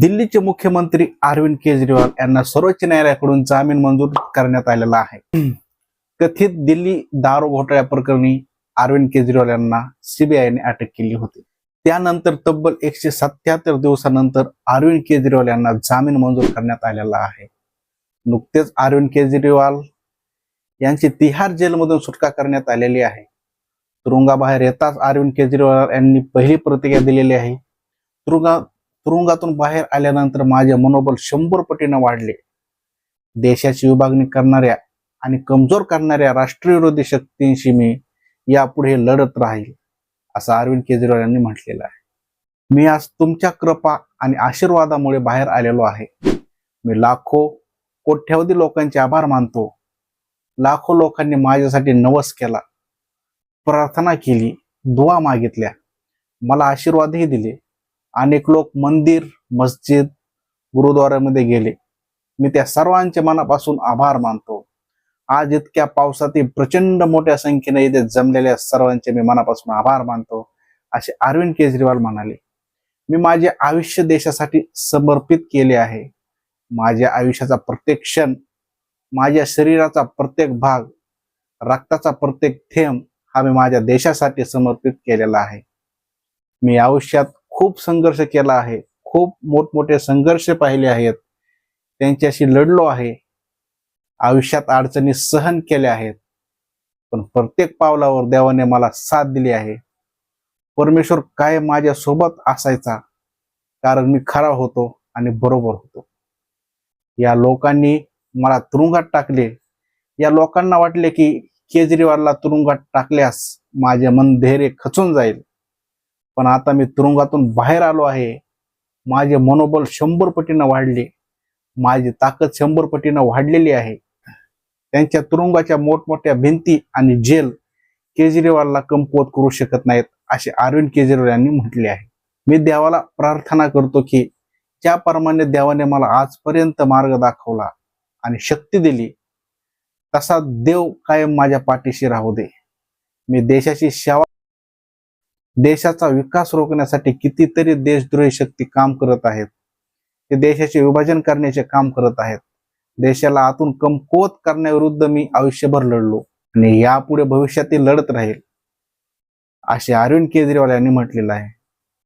दिल्लीचे मुख्यमंत्री अरविंद केजरीवाल यांना सर्वोच्च न्यायालयाकडून जामीन मंजूर करण्यात आलेला आहे. कथित दिल्ली दारू घोटाळ्या प्रकरणी अरविंद केजरीवाल यांना सीबीआयने अटक केली होती. त्यानंतर तब्बल एकशे सत्याहत्तर दिवसानंतर अरविंद केजरीवाल यांना जामीन मंजूर करण्यात आलेला आहे. नुकतेच अरविंद केजरीवाल यांची तिहार जेलमधून सुटका करण्यात आलेली आहे. तुरुंगाबाहेर येताच अरविंद केजरीवाल यांनी पहिली प्रतिक्रिया दिलेली आहे. तुरुंगा तुरुंगातून बाहेर आल्यानंतर माझे मनोबल शंभर पटीनं वाढले. देशाची विभागणी करणाऱ्या आणि कमजोर करणाऱ्या राष्ट्रविरोधी शक्तींशी मी यापुढे लढत राहील असं अरविंद केजरीवाल यांनी म्हटलेलं आहे. मी आज तुमच्या कृपा आणि आशीर्वादामुळे बाहेर आलेलो आहे. मी लाखो कोट्यावधी लोकांचे आभार मानतो. लाखो लोकांनी माझ्यासाठी नवस केला प्रार्थना केली दुवा मागितल्या मला आशीर्वादही दिले. अनेक लोक मंदिर मस्जिद गुरुद्वारामध्ये गेले. मी त्या सर्वांचे मनापासून आभार मानतो. आज इतक्या पावसातील प्रचंड मोठ्या संख्येने इथे जमलेल्या सर्वांचे मी मनापासून आभार मानतो असे अरविंद केजरीवाल म्हणाले. मी माझे आयुष्य देशासाठी समर्पित केले आहे. माझ्या आयुष्याचा प्रत्येक क्षण माझ्या शरीराचा प्रत्येक भाग रक्ताचा प्रत्येक थेंब हा मी माझ्या देशासाठी समर्पित केलेला आहे. मी आयुष्यात खूप संघर्ष केला आहे. खूप मोठमोठे संघर्ष पाहिले आहेत. त्यांच्याशी लढलो आहे. आयुष्यात अडचणी सहन केल्या आहेत. पण प्रत्येक पावलावर देवाने मला साथ दिली आहे. परमेश्वर काय माझ्या सोबत असायचा? कारण मी खरा होतो आणि बरोबर होतो. या लोकांनी मला तुरुंगात टाकले. या लोकांना वाटले की केजरीवालला तुरुंगात टाकल्यास माझे मन धैर्य खचून जाईल. पण आता मी तुरुंगातून बाहेर आलो आहे. माझे मनोबल शंभर पटीनं वाढले. माझी ताकद शंभर पटीनं वाढलेली आहे. त्यांच्या तुरुंगाच्या मोठमोठ्या भिंती आणि जेल केजरीवालला कमकुवत करू शकत नाहीत असे अरविंद केजरीवाल यांनी म्हटले आहे. मी देवाला प्रार्थना करतो की ज्याप्रमाणे देवाने मला आजपर्यंत मार्ग दाखवला आणि शक्ती दिली तसा देव कायम माझ्या पाठीशी राहू दे. मी देशाची सेवा देशाचा विकास रोखण्यासाठी कितीतरी देशद्रोही शक्ती काम करत आहेत. ते देशाचे विभाजन करण्याचे काम करत आहेत. देशाला आतून कमकुवत करण्याविरुद्ध मी आयुष्यभर लढलो आणि यापुढे भविष्यातील लढत राहील असे अरविंद केजरीवाल यांनी म्हटलेलं आहे.